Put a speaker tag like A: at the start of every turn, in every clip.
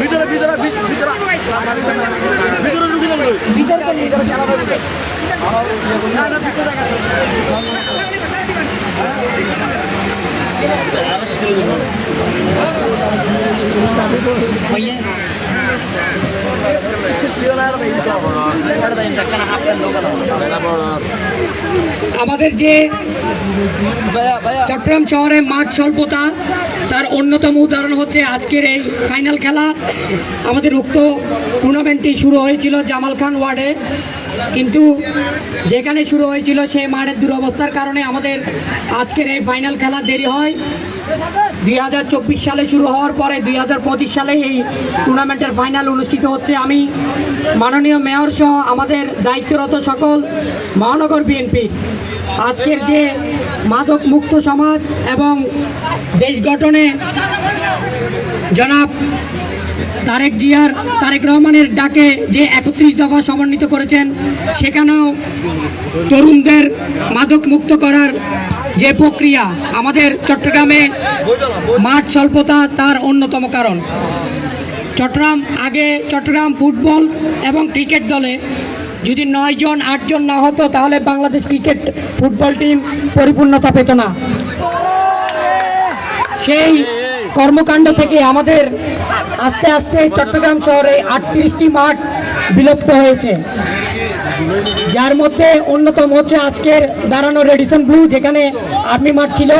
A: ভিতরে ভিতরে ভিতরে। ভিতরে ঢুকে
B: বিতর্ক নিয়ে
A: না না ভিতরে দেখা
B: আমাদের যে চট্টগ্রাম শহরে মাঠ স্বল্পতা, তার অন্যতম উদাহরণ হচ্ছে আজকের এই ফাইনাল খেলা। আমাদের উক্ত টুর্নামেন্টটি শুরু হয়েছিল জামাল খান ওয়ার্ডে। কিন্তু যেখানে শুরু হয়েছিল সেই মাঠের দুরবস্থার কারণে আমাদের আজকের এই ফাইনাল খেলা দেরি হয়। দুই হাজার চব্বিশ সালে শুরু হওয়ার পরে দুই হাজার পঁচিশ সালে এই টুর্নামেন্টের ফাইনাল অনুষ্ঠিত হচ্ছে আমি, মাননীয় মেয়র সহ আমাদের দায়িত্বরত সকল মহানগর বিএনপি। আজকের যে মাদক মুক্ত সমাজ এবং দেশ গঠনে জনাব তারেক জিয়ার, তারেক রহমানের ডাকে যে একত্রিশ দফা সমন্বিত করেছেন, সেখানেও তরুণদের মাদক মুক্ত করার যে প্রক্রিয়া আমাদের চট্টগ্রামে মাঠ স্বল্পতা তার অন্যতম কারণ। চট্টগ্রাম, আগে চট্টগ্রাম ফুটবল এবং ক্রিকেট দলে। যদি নয় জন আটজন না হতো, তাহলে বাংলাদেশ ক্রিকেট ফুটবল টিম পরিপূর্ণতা পেত না। সেই কর্মকাণ্ড থেকে আমাদের আস্তে আস্তে চট্টগ্রাম শহরে আটত্রিশটি মাঠ বিলুপ্ত হয়েছে। যার মধ্যে অন্যতম হচ্ছে আজকের দাঁড়ানো রেডিসন ব্লু, যেখানে আর্মি মাঠ ছিল।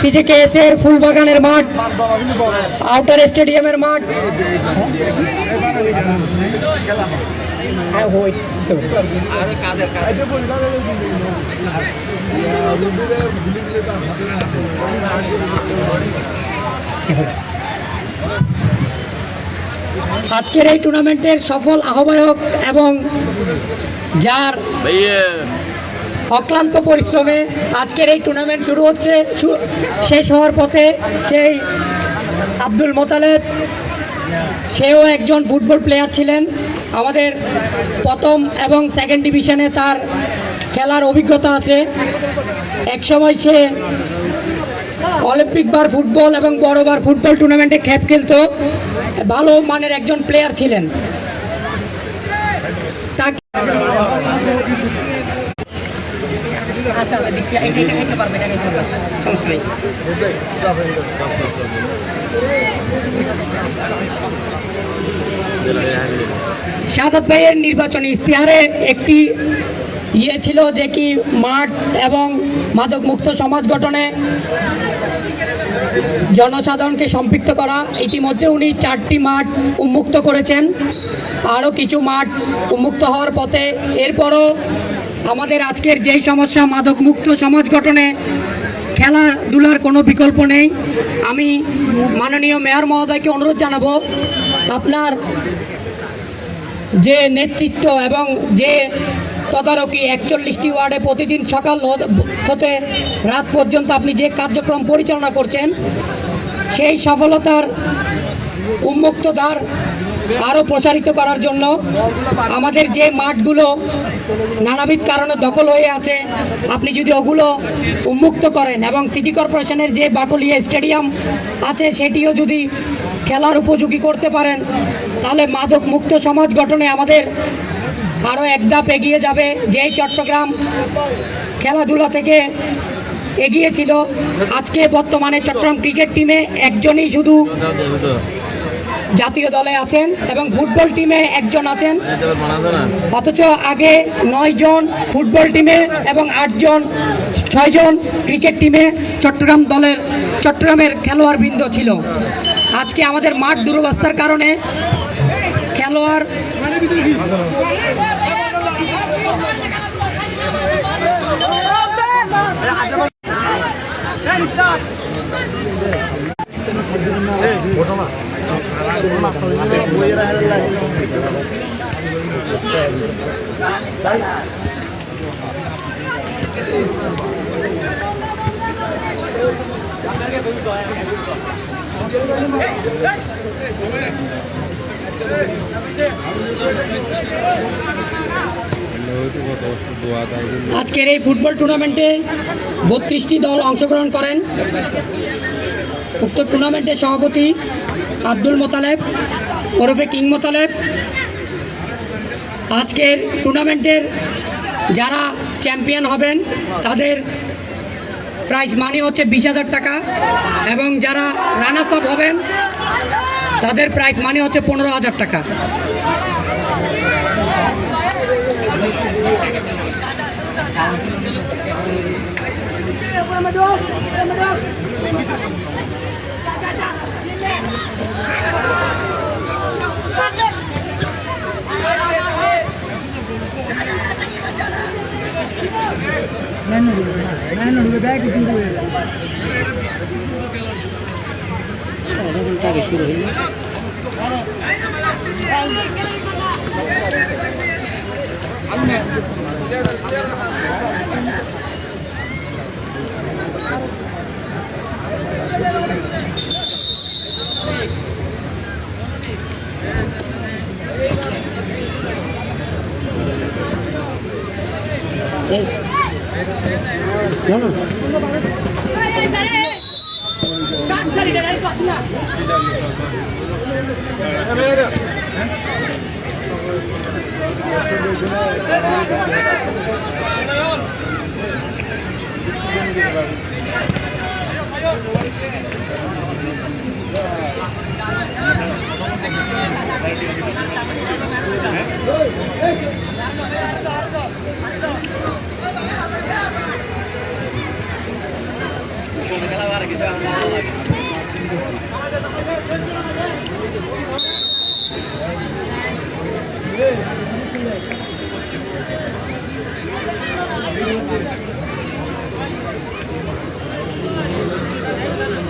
B: সিজেকেএস এর ফুলবাগানের মাঠ, আউটার স্টেডিয়ামের মাঠ হ্যাঁ। আজকের এই টুর্নামেন্টের সফল আহ্বায়ক এবং যার অক্লান্ত পরিশ্রমে আজকের এই টুর্নামেন্ট শুরু হচ্ছে। শেষ হওয়ার পথে সেই আব্দুল মোতালেব, সেও একজন ফুটবল প্লেয়ার ছিলেন। আমাদের প্রথম এবং সেকেন্ড ডিভিশনে তার খেলার অভিজ্ঞতা আছে। একসময় সে অলিম্পিক বার ফুটবল এবং বড় বার ফুটবল টুর্নামেন্টে খেপ খেলতো। ভালো মানের একজন প্লেয়ার ছিলেন। তাকে সমস্যা নেই। ভাইয়ের নির্বাচনী ইশতেহারে একটি ইয়ে ছিল যে কি মাঠ এবং মাদক মুক্ত সমাজ গঠনে জনসাধারণকে সম্পৃক্ত করা ইতিমধ্যে উনি চারটি মাঠ উন্মুক্ত করেছেন আরও কিছু মাঠ উন্মুক্ত হওয়ার পথে এরপরও আমাদের আজকের যেই সমস্যা মাদক মুক্ত সমাজ গঠনে খেলাধুলার কোনো বিকল্প নেই। আমি মাননীয় মেয়র মহোদয়কে অনুরোধ জানাব, আপনার যে নেতৃত্ব এবং যে তদারকি একচল্লিশটি ওয়ার্ডে প্রতিদিন সকাল হতে- রাত পর্যন্ত আপনি যে কার্যক্রম পরিচালনা করছেন, সেই সফলতার উন্মুক্ততার আরও প্রসারিত করার জন্য আমাদের যে মাঠগুলো নানাবিধ কারণে দখল হয়ে আছে, আপনি যদি ওগুলো উন্মুক্ত করেন এবং সিটি কর্পোরেশনের যে বাকলিয়া স্টেডিয়াম আছে সেটিও যদি খেলার উপযোগী করতে পারেন, তাহলে মাদক মুক্ত সমাজ গঠনে আমাদের আরও এক ধাপ এগিয়ে যাবে। যেই চট্টগ্রাম খেলাধুলা থেকে এগিয়েছিল, আজকে বর্তমানে চট্টগ্রাম ক্রিকেট টিমে একজনই শুধু জাতীয় দলে আছেন এবং ফুটবল টিমে একজন আছেন। অথচ আগে নয় জন ফুটবল টিমে এবং আটজন ছয়জন ক্রিকেট টিমে চট্টগ্রাম দলের, চট্টগ্রামের খেলোয়াড় বৃন্দ ছিল। আজকে আমাদের মাঠ দুরবস্থার কারণে খেলোয়াড় আজকের এই ফুটবল টুর্নামেন্টে বত্রিশটি দল অংশগ্রহণ করেন। উক্ত টুর্নামেন্টের সভাপতি আব্দুল মোতালেব, ওরফে কিং মোতালেব। আজকের টুর্নামেন্টের যারা চ্যাম্পিয়ন হবেন, তাদের প্রাইজ মানি হচ্ছে বিশ হাজার টাকা এবং যারা রানার্স আপ হবেন, তাদের প্রাইজ মানি হচ্ছে পনেরো হাজার টাকা।
A: Vamos. Yeah.
C: Thank you.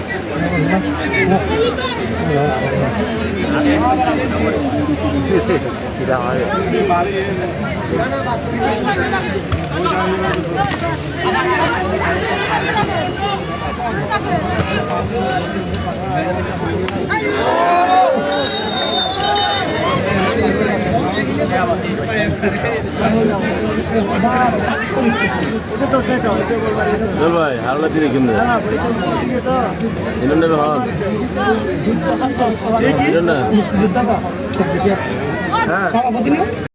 C: Oke. ভাই হাওড়া তীরে এরম নেবে হন না
B: সভাপতি না